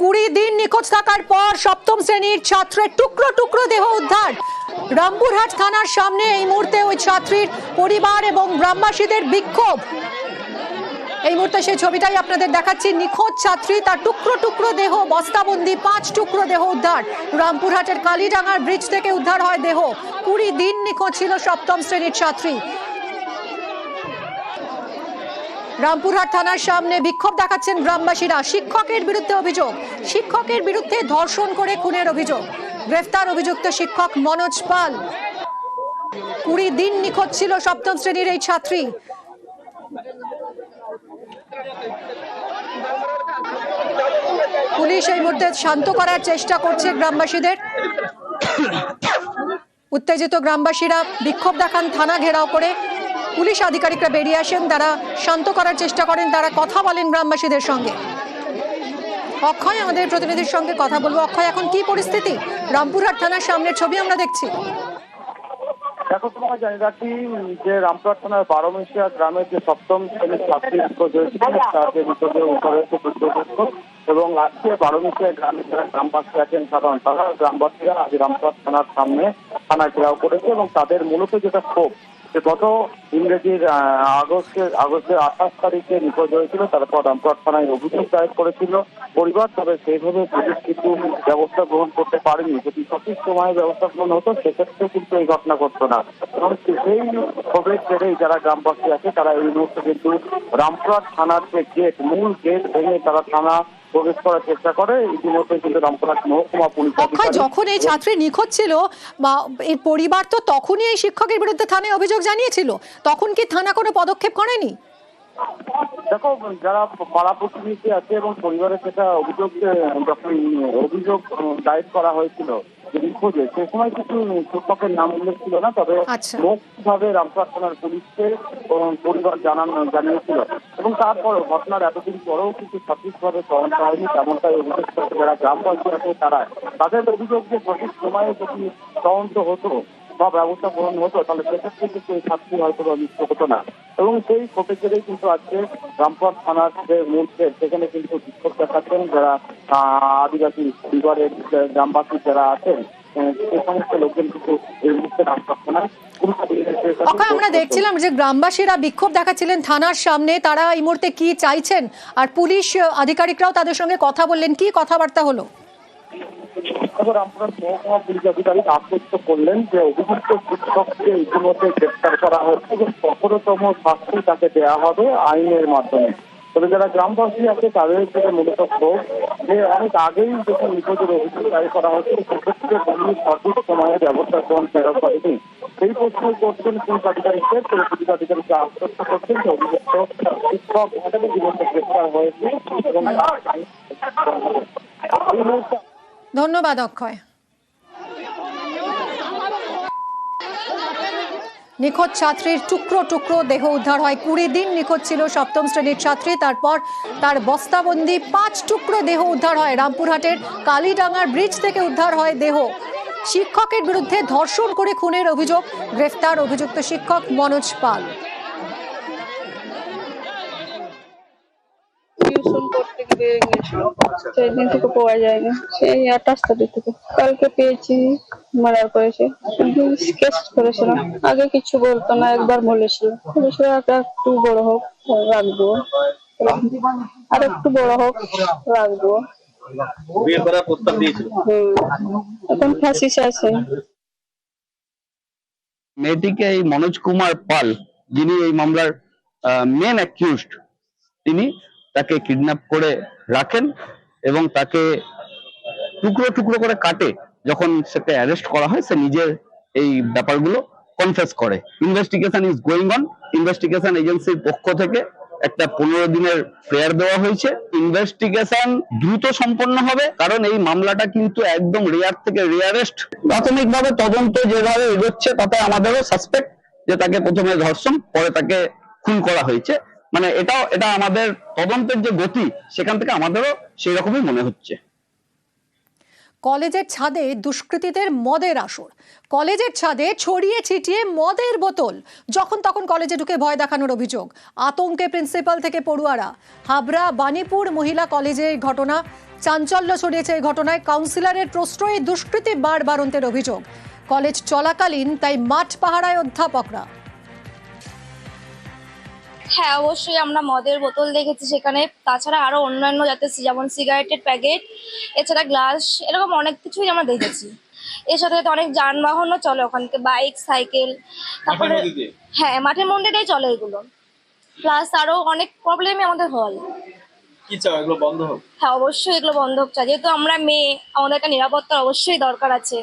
কুড়ি দিন নিখোঁজ থাকার পর সপ্তম শ্রেণির ছাত্রের টুকরো টুকরো দেহ উদ্ধার। রামপুরহাট থানার সামনে এই মুহূর্তে ওই ছাত্রীর পরিবার এবং গ্রামবাসীদের বিক্ষোভ। এই মুহূর্তে সেই ছবিটাই আপনাদের দেখাচ্ছি। নিখোঁজ ছাত্রী, তার টুকরো টুকরো দেহ, বস্তাবন্দি, পাঁচ টুকরো দেহ উদ্ধার। রামপুরহাটের কালীডাঙ্গার ব্রিজ থেকে উদ্ধার হয় দেহ। কুড়ি দিন নিখোঁজ ছিল সপ্তম শ্রেণির ছাত্রী। রামপুরহাট থানার সামনে বিক্ষোভ দেখাচ্ছেন গ্রামবাসীরা। শিক্ষকের বিরুদ্ধে অভিযোগ। শিক্ষকের বিরুদ্ধে ধর্ষণ করে খুনের অভিযোগ। গ্রেফতার অভিযুক্ত শিক্ষক মনোজ পাল। কুড়ি দিন নিখোঁজ ছিল সপ্তম শ্রেণির এই ছাত্রী। পুলিশ এই মুহূর্তে শান্ত করার চেষ্টা করছে গ্রামবাসীদের। উত্তেজিত গ্রামবাসীরা বিক্ষোভ দেখান থানা ঘেরাও করে। পুলিশ আধিকারিকরা বেরিয়ে আসেন, তারা শান্ত করার চেষ্টা করেন, তারা কথা বলেন গ্রামবাসীদের সঙ্গে। অক্ষয়, আমাদের প্রতিনিধির সঙ্গে কথা বলব। অক্ষয়, এখন কি পরিস্থিতি? রামপুরহাট থানার সামনের ছবি আমরা দেখছি। দেখো তোমার জানি রাখি যে রামপুরহাট থানার বারোমিশিয়া গ্রামের যে সপ্তম শ্রেণির ছাত্রী নিখোঁজ হয়েছিল তাদের নিখোঁজে উদ্ধার হয়েছে এবং আজকে বারোমিশিয়া গ্রামে যারা গ্রামবাসী আছেন, সাধারণ তারা, গ্রামবাসীরা আজ রামপুরহাট থানার সামনে থানা ঘেরাও করেছে এবং তাদের মূলত যেটা ক্ষোভ যে গত ইংরেজির আগস্টের আগস্টের আঠাশ তারিখে নিখোঁজ হয়েছিল, তারপর রামপুরহাট থানায় অভিযোগ দায়ের করেছিল পরিবার, তবে সেইভাবে পুলিশ কিন্তু ব্যবস্থা গ্রহণ করতে পারেনি। যদি সঠিক সময়ে ব্যবস্থা গ্রহণ হতো, সেক্ষেত্রে কিন্তু এই ঘটনা ঘটতো না। এবং সেই ক্ষোভের জেরেই যারা গ্রামবাসী আছে, তারা এই মুহূর্তে কিন্তু রামপুরহাট থানার যে গেট মূল গেট ভেঙে তারা থানা প্রবেশ করার চেষ্টা করে। ইতিমধ্যে কিন্তু রামপুরহাট মহকুমা পুলিশ যখন এই ছাত্রী নিখোঁজ ছিল বা এর পরিবার তো তখনই এই শিক্ষকের বিরুদ্ধে থানায় অভিযোগ জানিয়েছিল। তখন কি থানা কোনো পদক্ষেপ করেনি? দেখো যারা পাড়া প্রতিনিধি আছে এবং পরিবারের সেটা অভিযোগ যখন অভিযোগ দায়ের করা হয়েছিল যে নিখোঁজে সে সময় কিছু শিক্ষকের নাম উল্লেখ ছিল না তবে আচ্ছা। মুখভাবে রামপুরহাট থানার পুলিশকে পরিবার জানান জানিয়েছিল এবং তারপরও ঘটনার এতদিন পরেও কিছু সঠিকভাবে তদন্ত হয়নি তেমনটাই অভিযোগ যারা গ্রামবাসী আছে তারা তাদের অভিযোগ যে সঠিক সময়ে যদি তদন্ত হতো বা ব্যবস্থা গ্রহণ হতো, তাহলে সেক্ষেত্রে কিন্তু এই ছাত্রী হয়তো মৃত্যু হতো না। এবং সেই ক্ষোভের জেরেই কিন্তু আজকে রামপুরহাট থানার যে মূল সেখানে কিন্তু বিক্ষোভ দেখাচ্ছেন যারা আদিবাসী পরিবারের গ্রামবাসী যারা আছেন আমরা দেখছিলাম যে গ্রামবাসীরা বিক্ষোভ দেখাচ্ছিলেন থানার সামনে, তারা এই মুহূর্তে কি চাইছেন? আর পুলিশ আধিকারিকরাও তাদের সঙ্গে কথা বললেন, কি কথাবার্তা হলো? রামপুরহাট মহকুমা পুলিশ আধিকারিক আশ্বস্ত করলেন যে অভিযুক্ত শিক্ষককে ইতিমধ্যে গ্রেপ্তার করা হয়েছে এবং কঠোরতম শাস্তি তাকে দেওয়া হবে আইনের মাধ্যমে। তবে যারা গ্রামবাসী আছে, তাদের থেকে মূলত ক্ষোভ যে অনেক আগেই যখন নিখোঁজের অভিযোগ দায়ের করা হয়েছিল সেক্ষেত্রে পুলিশ সঠিক সময়ে ব্যবস্থা গ্রহণ করা করেনি সেই প্রশ্ন করছেন পুলিশ আধিকারিককে, তবে পুলিশ আধিকারিককে আশ্বস্ত করছেন যে অভিযুক্ত শিক্ষক ইতিমধ্যে গ্রেপ্তার হয়েছে এবং ধন্যবাদ, অক্ষয়। নিখোঁজ ছাত্রীর টুকরো টুকরো দেহ উদ্ধার হয়। কুড়ি দিন নিখোঁজ ছিল সপ্তম শ্রেণির ছাত্রী। তারপর তার বস্তাবন্দি পাঁচ টুকরো দেহ উদ্ধার হয়। রামপুরহাটের কালীডাঙ্গার ব্রিজ থেকে উদ্ধার হয় দেহ। শিক্ষকের বিরুদ্ধে ধর্ষণ করে খুনের অভিযোগ। গ্রেফতার অভিযুক্ত শিক্ষক মনোজ পাল। করতে গিয়ে গেছিল সেই দিন থেকে পাওয়া যায়নি। সেই আঠাশ তারিখ থেকে। কালকে পেয়েছি মারার করেছে স্কেচ করেছিলাম। আগে কিছু বলতো না একবার বলেছিল। বলেছিল একটু বড় হোক রাখব। আর একটু বড় হোক রাখব। বিয়ে করার প্রস্তাব দিয়েছিল। এখন ফাঁসি চাইছে। মেয়েটিকে এই মনোজ কুমার পাল যিনি এই মামলার মেন অ্যাকিউজড তিনি তাকে কিডন্যাপ করে রাখেন এবং তাকে টুকরো টুকরো করে কাটে। যখন সেকে অ্যারেস্ট করা হয়, সে নিজের এই ব্যাপারগুলো কনফেস করে। Investigation is going on investigation এজেন্সির পক্ষ থেকে একটা পনেরো দিনের প্রেয়ার দেওয়া হয়েছে। ইনভেস্টিগেশন দ্রুত সম্পন্ন হবে, কারণ এই মামলাটা কিন্তু একদম রেয়ার থেকে রেয়ারেস্ট প্রাথমিকভাবে তদন্ত যেভাবে এগোচ্ছে, তাতে আমাদেরও সাসপেক্ট যে তাকে প্রথমে ধর্ষণ, পরে তাকে খুন করা হয়েছে। মানে এটাও এটা আমাদের তদন্তের যে গতি, সেখান থেকে আমাদেরও সেই রকমই মনে হচ্ছে। কলেজের ছাদে দুষ্কৃতীদের মদের আসর। কলেজের ছাদে ছড়িয়ে ছিটিয়ে মদের বোতল। যখন তখন কলেজে ঢুকে ভয় দেখানোর অভিযোগ। আতঙ্কে প্রিন্সিপাল থেকে পড়ুয়ারা। হাবড়া বানিপুর মহিলা কলেজের ঘটনা। চাঞ্চল্য ছড়িয়েছে এই ঘটনায় কাউন্সিলরের প্রশ্রয়ে দুষ্কৃতী বার বারন্তের অভিযোগ। কলেজ চলাকালীন তাই মাঠ পাহারায় অধ্যাপকরা। হ্যাঁ অবশ্যই আমরা মদের বোতল দেখেছি সেখানে। তাছাড়া আরও অন্যান্য যাতে যেমন সিগারেটের প্যাকেট এছাড়া গ্লাস এরকম অনেক কিছুই আমরা দেখেছি। এর সাথে সাথে অনেক যানবাহনও চলে ওখান থেকে বাইক সাইকেল তারপরে হ্যাঁ মাঠের দিয়ে চলে এগুলো। প্লাস আরও অনেক প্রবলেমই আমাদের হয়। কি চাও এগুলো বন্ধ হোক? হ্যাঁ অবশ্যই এগুলো বন্ধ হোক। চাই যেহেতু আমরা মেয়ে আমাদের একটা নিরাপত্তার অবশ্যই দরকার আছে।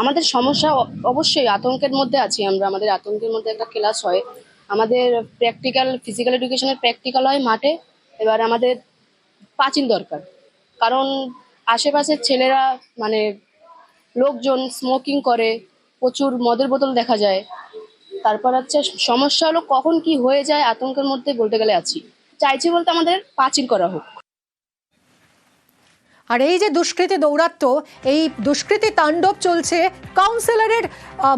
আমাদের সমস্যা অবশ্যই আতঙ্কের মধ্যে আছি আমরা। আমাদের আতঙ্কের মধ্যে একটা ক্লাস হয়। আমাদের প্র্যাকটিক্যাল ফিজিক্যাল এডুকেশনের প্র্যাকটিক্যাল হয় মাঠে, এবার আমাদের পাঁচিল দরকার। কারণ আশেপাশের ছেলেরা মানে লোকজন স্মোকিং করে, প্রচুর মদের বোতল দেখা যায়। তারপর হচ্ছে সমস্যা হলো কখন কি হয়ে যায়, আতঙ্কের মধ্যে বলতে গেলে আছি। চাইছি বলতে আমাদের পাঁচিল করা হোক। আর এই যে দুষ্কৃতি দৌরাত্ম এই দুষ্কৃতি তাণ্ডব চলছে কাউন্সিলরের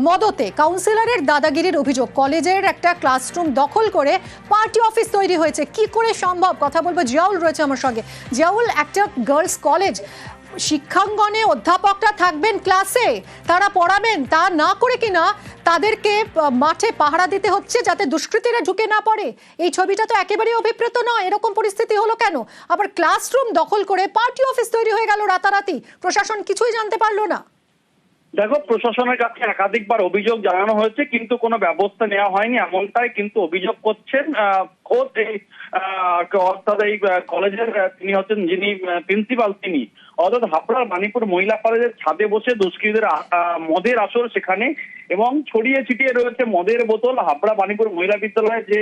মদতে। কাউন্সিলরের দাদাগিরির অভিযোগ, কলেজের একটা ক্লাসরুম দখল করে পার্টি অফিস তৈরি হয়েছে। কি করে সম্ভব? কথা বলব। জিয়াউল রয়েছে আমার সঙ্গে। জিয়াউল, একটা গার্লস কলেজ শিক্ষাঙ্গনে অধ্যাপকরা থাকবেন ক্লাসে, তারা পড়াবেন, তা না করে কিনা তাদেরকে মাঠে পাহারা দিতে হচ্ছে যাতে দুষ্কৃতীরা ঢুকে না পড়ে। এই ছবিটা তো একেবারেই অভিপ্রেত নয়। এরকম পরিস্থিতি হলো কেন? আবার ক্লাসরুম দখল করে পার্টি অফিস তৈরি হয়ে গেল রাতারাতি। প্রশাসন কিছুই জানতে পারল না। দেখো, প্রশাসনের কাছে একাধিকবার অভিযোগ জানানো হয়েছে, কিন্তু কোনো ব্যবস্থা নেওয়া হয়নি এমনটাই কিন্তু অভিযোগ করছেন খোদ এই অর্থাৎ এই কলেজের তিনি হচ্ছেন যিনি প্রিন্সিপাল তিনি। অর্থাৎ হাবড়ার মানিপুর মহিলা কলেজের ছাদে বসে দুষ্কৃতীদের মদের আসর সেখানে এবং ছড়িয়ে ছিটিয়ে রয়েছে মদের বোতল। হাবড়া মানিপুর মহিলা বিদ্যালয়ের যে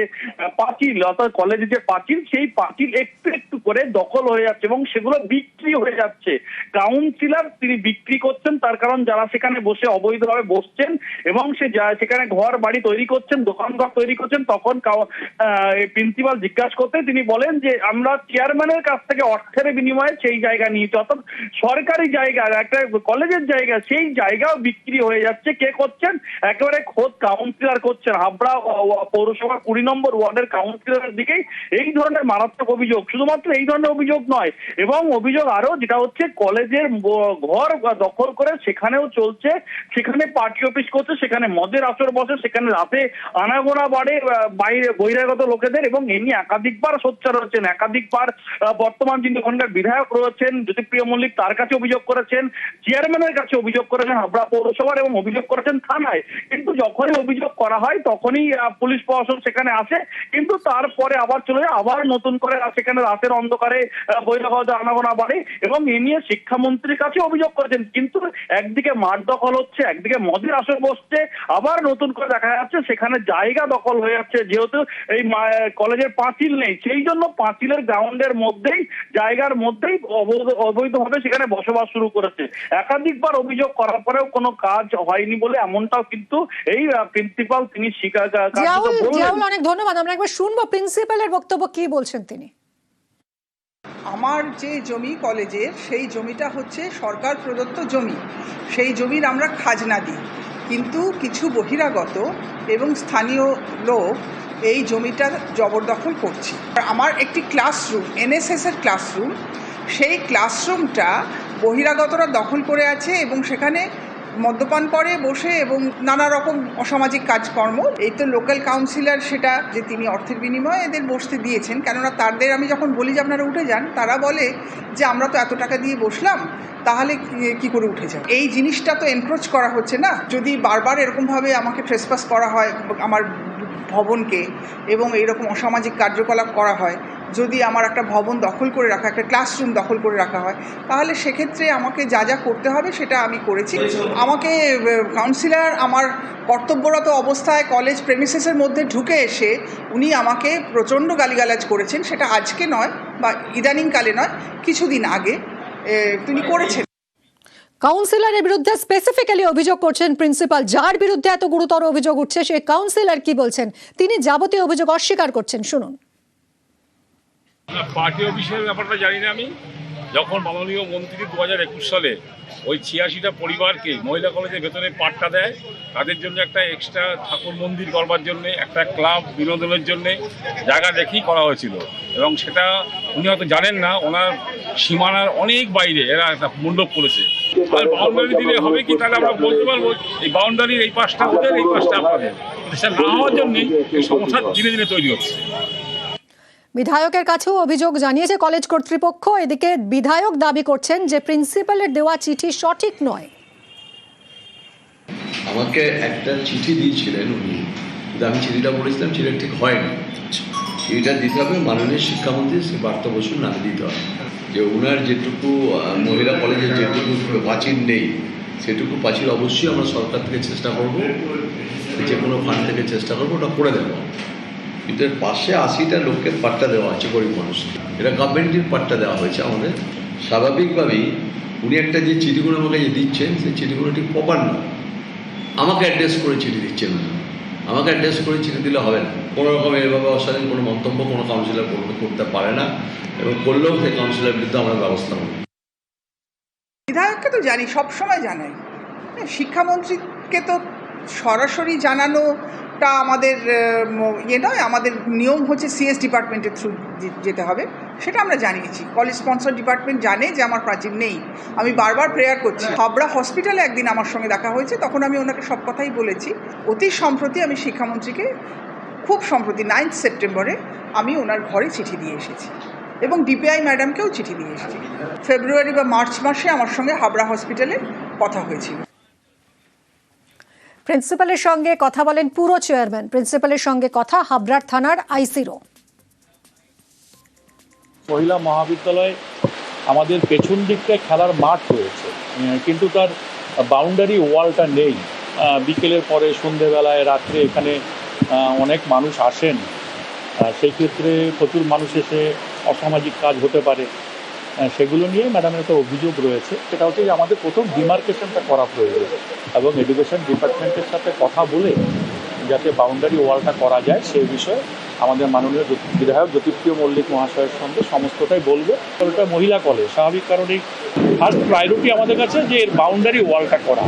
পাঁচিল, অর্থাৎ কলেজের যে পাঁচিল, সেই পাঁচিল একটু একটু করে দখল হয়ে যাচ্ছে এবং সেগুলো বিক্রি হয়ে যাচ্ছে। কাউন্সিলর তিনি বিক্রি করছেন, তার কারণ যারা সেখানে বসে অবৈধভাবে বসছেন এবং সে সেখানে ঘর বাড়ি তৈরি করছেন দোকানঘর তৈরি করছেন, তখন প্রিন্সিপাল জিজ্ঞাসা করতে তিনি বলেন যে, আমরা চেয়ারম্যানের কাছ থেকে অর্থের বিনিময়ে সেই জায়গা নিয়েছি। অর্থাৎ সরকারি জায়গা, একটা কলেজের জায়গা, সেই জায়গাও বিক্রি হয়ে যাচ্ছে। কে করছেন? একেবারে খোদ কাউন্সিলর করছেন। হাবড়া পৌরসভা কুড়ি নম্বর ওয়ার্ডের কাউন্সিলরের দিকেই এই ধরনের মারাত্মক অভিযোগ, শুধুমাত্র এই ধরনের অভিযোগ নয়, এবং অভিযোগ আরও যেটা হচ্ছে, কলেজের ঘর দখল করে সেখানেও চলছে, সেখানে পার্টি অফিস করছে, সেখানে মদের আসর বসে, সেখানে রাতে আনাগোনা বাড়ে বাইরে বহিরাগত লোকেদের, এবং এ নিয়ে একাধিকবার সোচ্চার হচ্ছেন। একাধিকবার বর্তমান যিনি ওখানকার বিধায়ক রয়েছেন, জ্যোতিপ্রিয় মল্লিক তার কাছে অভিযোগ করেছেন চেয়ারম্যানের কাছে অভিযোগ করেছেন, হাবড়া পৌরসভার এবং অভিযোগ করেছেন থানায়। কিন্তু যখনই অভিযোগ করা হয়, তখনই পুলিশ প্রশাসন সেখানে আসে। কিন্তু তারপরে আবার চলে আবার নতুন করে সেখানে রাতের অন্ধকারে বহিরাগত আনাগোনা বাড়ে এবং এ নিয়ে শিক্ষামন্ত্রীর কাছে অভিযোগ করেছেন। কিন্তু একদিকে মাঠ দখল হচ্ছে, একদিকে মদের আসর বসছে, আবার নতুন করে দেখা যাচ্ছে সেখানে জায়গা দখল হয়ে যাচ্ছে। যেহেতু এই কলেজের পাঁচিল নেই, সেই জন্য পাঁচিলের গ্রাউন্ডের মধ্যেই, জায়গার মধ্যেই অবৈধ- অবৈধভাবে সেখানে বসবাস শুরু করেছে। একাধিকবার অভিযোগ করার পরেও কোনো কাজ হয়নি বলে এমনটাও কিন্তু এই প্রিন্সিপাল তিনি স্বীকার অনেক ধন্যবাদ। আমরা একবার শুনব প্রিন্সিপালের বক্তব্য কি বলছেন তিনি? আমার যে জমি কলেজের সেই জমিটা হচ্ছে সরকার প্রদত্ত জমি। সেই জমির আমরা খাজনা দিই। কিন্তু কিছু বহিরাগত এবং স্থানীয় লোক এই জমিটা জবরদখল করছে। আর আমার একটি ক্লাসরুম এনএসএস এর ক্লাসরুম সেই ক্লাসরুমটা বহিরাগতরা দখল করে আছে এবং সেখানে মদ্যপান করে বসে এবং নানা রকম অসামাজিক কাজকর্ম। এই তো লোকাল কাউন্সিলর সেটা যে তিনি অর্থের বিনিময়ে এদের বসতে দিয়েছেন। কেননা তাদের আমি যখন বলি যে আপনারা উঠে যান, তারা বলে যে আমরা তো এত টাকা দিয়ে বসলাম, তাহলে কি- করে উঠে যান এই জিনিসটা তো এনক্রোচ করা হচ্ছে না। যদি বারবার এরকমভাবে আমাকে ট্রেসপাস করা হয়, আমার ভবনকে এবং এইরকম অসামাজিক কার্যকলাপ করা হয় যদি আমার একটা ভবন দখল করে রাখা, একটা ক্লাসরুম দখল করে রাখা হয়, তাহলে সেক্ষেত্রে আমাকে যা যা করতে হবে সেটা আমি করেছি। আমাকে কাউন্সিলর আমার কর্তব্যরত অবস্থায় কলেজ প্রেমিসেসের মধ্যে ঢুকে এসে উনি আমাকে প্রচণ্ড গালিগালাজ করেছেন। সেটা আজকে নয় বা ইদানিংকালে নয়, কিছুদিন আগে। তিনি করেছেন। কাউন্সিলরের বিরুদ্ধে স্পেসিফিক্যালি অভিযোগ করছেন প্রিন্সিপাল যার বিরুদ্ধে এত গুরুতর অভিযোগ উঠছে, সেই কাউন্সিলর কি বলছেন? তিনি যাবতীয় অভিযোগ অস্বীকার করছেন। শুনুন। পার্টি অফিসের ব্যাপারটা জানি না আমি। যখন মাননীয় মন্ত্রী দু হাজার একুশ সালে ওই ছিয়াশিটা পরিবারকে মহিলা কলেজের ভেতরে পাট্টা দেয়, তাদের জন্য একটা এক্সট্রা ঠাকুর মন্দির করবার জন্য, একটা ক্লাব বিনোদনের জন্য জায়গা দেখেই করা হয়েছিল। এবং সেটা উনি হয়তো জানেন না, ওনার সীমানার অনেক বাইরে এরা একটা মণ্ডপ করেছে। আর বাউন্ডারি দিলে হবে কি? তাহলে আমরা বলতে পারব, এই বাউন্ডারির এই পাশটা, ওদের এই পাশটা আপনাদের। সেটা না হওয়ার জন্যই এই সমস্যা দিনে দিনে তৈরি হচ্ছে। বিধায়কের কাছেও অভিযোগ জানিয়েছে কলেজ কর্তৃপক্ষ। এদিকে বিধায়ক দাবি করছেন যে প্রিন্সিপালের দেওয়া চিঠি সঠিক নয়। আমাকে একটা চিঠি দিয়েছিলেন উনি। কিন্তু আমি চিঠিটা পড়েছিলাম চিঠিটা ঠিক হয়নি। চিঠিটা দিতে হবে, মাননীয় শিক্ষামন্ত্রী শ্রী পার্থ বসুর নামে দিতে হবে। যে ওনার যেটুকু মহিলা কলেজের যেটুকু প্রাচীর নেই, সেটুকু প্রাচীর অবশ্যই আমরা সরকার থেকে চেষ্টা করব। যে কোনো ফান্ড থেকে চেষ্টা করব, ওটা করে দেবো। কিন্তু এর পাশে আশিটা লোককে পাট্টা দেওয়া হচ্ছে গরিব মানুষকে। এটা গভর্নমেন্টের পাট্টা দেওয়া হয়েছে আমাদের। স্বাভাবিকভাবেই উনি একটা যে চিঠিগুলো আমাকে যে দিচ্ছেন, সেই চিঠিগুলো ঠিক প্রপার না আমাকে অ্যাড্রেস করে চিঠি দিচ্ছেন আমাকে অ্যাড্রেস করে চিঠি দিলে হবে না। কোনো রকম এভাবে অস্বাধীন কোনো মন্তব্য কোনো কাউন্সিলর করতে পারে না এবং করলেও সেই কাউন্সিলর বিরুদ্ধে আমরা ব্যবস্থা নেব। বিধায়ককে তো জানি, সবসময় জানাই। শিক্ষামন্ত্রীকে তো সরাসরি জানানোটা আমাদের ইয়ে নয় আমাদের নিয়ম হচ্ছে সিএস ডিপার্টমেন্টের থ্রু যেতে হবে সেটা আমরা জানিয়েছি। কলেজ স্পন্সর ডিপার্টমেন্ট জানে যে আমার প্রাচীন নেই। আমি বারবার প্রেয়ার করছি। হাবড়া হসপিটালে একদিন আমার সঙ্গে দেখা হয়েছে তখন আমি ওনাকে সব কথাই বলেছি। অতি সম্প্রতি আমি শিক্ষামন্ত্রীকে খুব সম্প্রতি নাইন্থ সেপ্টেম্বরে আমি ওনার ঘরে চিঠি দিয়ে এসেছি এবং ডিপিআই ম্যাডামকেও চিঠি দিয়ে এসেছি। ফেব্রুয়ারি বা মার্চ মাসে আমার সঙ্গে হাবড়া হসপিটালে কথা হয়েছিল। প্রিন্সিপালের সঙ্গে কথা বলেন পুরো চেয়ারম্যান। প্রিন্সিপালের সঙ্গে কথা হাবড়ার থানার আইসিরও মহিলা মহাবিদ্যালয় আমাদের পেছন দিকটায় খেলার মাঠ রয়েছে। কিন্তু তার বাউন্ডারি ওয়ালটা নেই। বিকেলের পরে সন্ধেবেলায় রাত্রে এখানে অনেক মানুষ আসেন। সেই ক্ষেত্রে প্রচুর মানুষ এসে অসামাজিক কাজ হতে পারে। সেগুলো নিয়ে ম্যাডামের একটা অভিযোগ রয়েছে। সেটা হচ্ছে যে আমাদের প্রথম ডিমার্কেশনটা করা প্রয়োজন এবং এডুকেশন ডিপার্টমেন্টের সাথে কথা বলে যাতে বাউন্ডারি ওয়ালটা করা যায়, সেই বিষয়ে আমাদের মাননীয় বিধায়ক জ্যোতিপ্রিয় মল্লিক মহাশয়ের সঙ্গে সমস্তটাই বলব। ওটা মহিলা কলেজ স্বাভাবিক কারণেই ফার্স্ট প্রায়োরিটি আমাদের কাছে যে এর বাউন্ডারি ওয়ালটা করা।